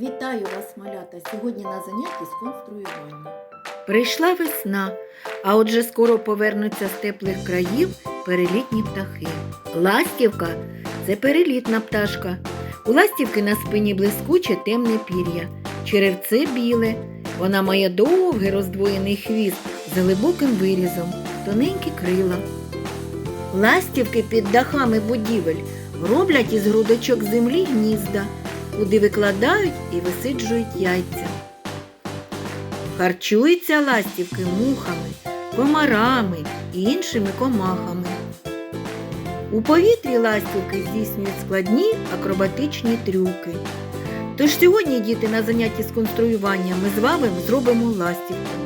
Вітаю вас, малята, сьогодні на занятті з конструювання. Прийшла весна, а отже скоро повернуться з теплих країв перелітні птахи. Ластівка це перелітна пташка. У ластівки на спині блискуче темне пір'я, черевце біле. Вона має довгий роздвоєний хвіст з глибоким вирізом, тоненькі крила. Ластівки під дахами будівель роблять із грудочок землі гнізда, куди викладають і висиджують яйця. Харчуються ластівки мухами, комарами і іншими комахами. У повітрі ластівки здійснюють складні акробатичні трюки. Тож сьогодні, діти, на занятті з конструювання ми з вами зробимо ластівку.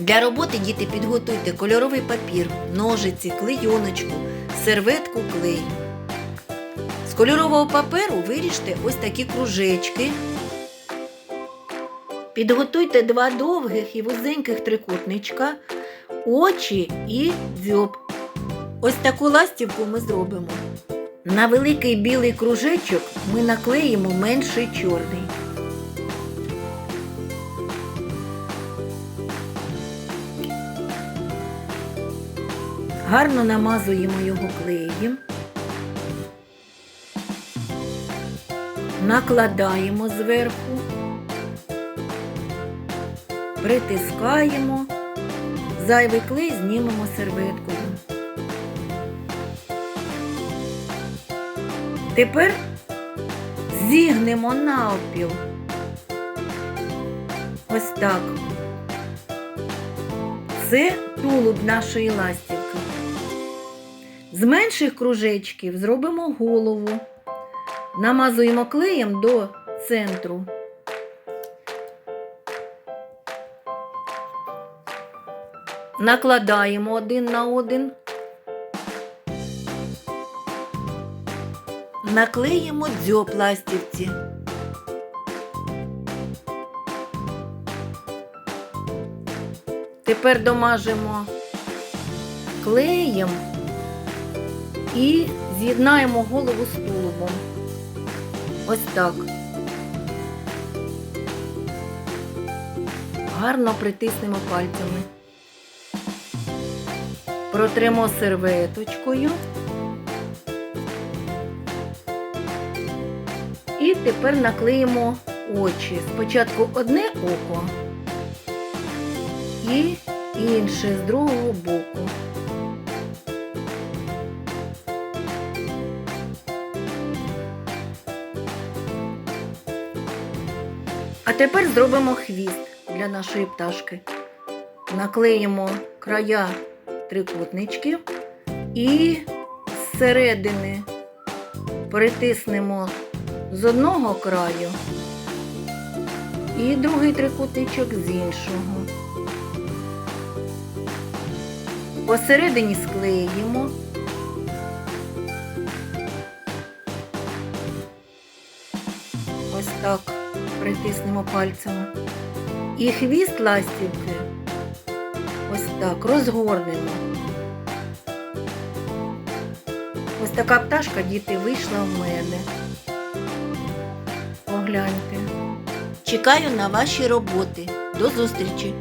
Для роботи діти підготуйте кольоровий папір, ножиці, клейоночку, серветку, клей. Кольорового паперу виріжте ось такі кружечки. Підготуйте два довгих і вузеньких трикутничка, очі і дзьоб. Ось таку ластівку ми зробимо. На великий білий кружечок ми наклеїмо менший чорний. Гарно намазуємо його клеєм. Накладаємо зверху притискаємо, зайвий клей знімемо серветкою. Тепер зігнемо навпіл. Ось так. Це тулуб нашої ластівки. З менших кружечків зробимо голову. Намазуємо клеєм до центру. Накладаємо один на один. Наклеїмо дзьоб ластівці. Тепер домажемо клеєм і з'єднаємо голову з тулубом. Ось так. Гарно притиснемо пальцями. Протремо серветочкою. І тепер наклеїмо очі. Спочатку одне око і інше з другого боку. А тепер зробимо хвіст для нашої пташки. Наклеїмо края трикутничків і зсередини притиснемо з одного краю і другий трикутничок з іншого. Посередині склеїмо. Ось так притиснемо пальцями. І хвіст ластівки ось так розгорнемо. Ось така пташка, діти, вийшла в мене. Погляньте. Чекаю на ваші роботи. До зустрічі!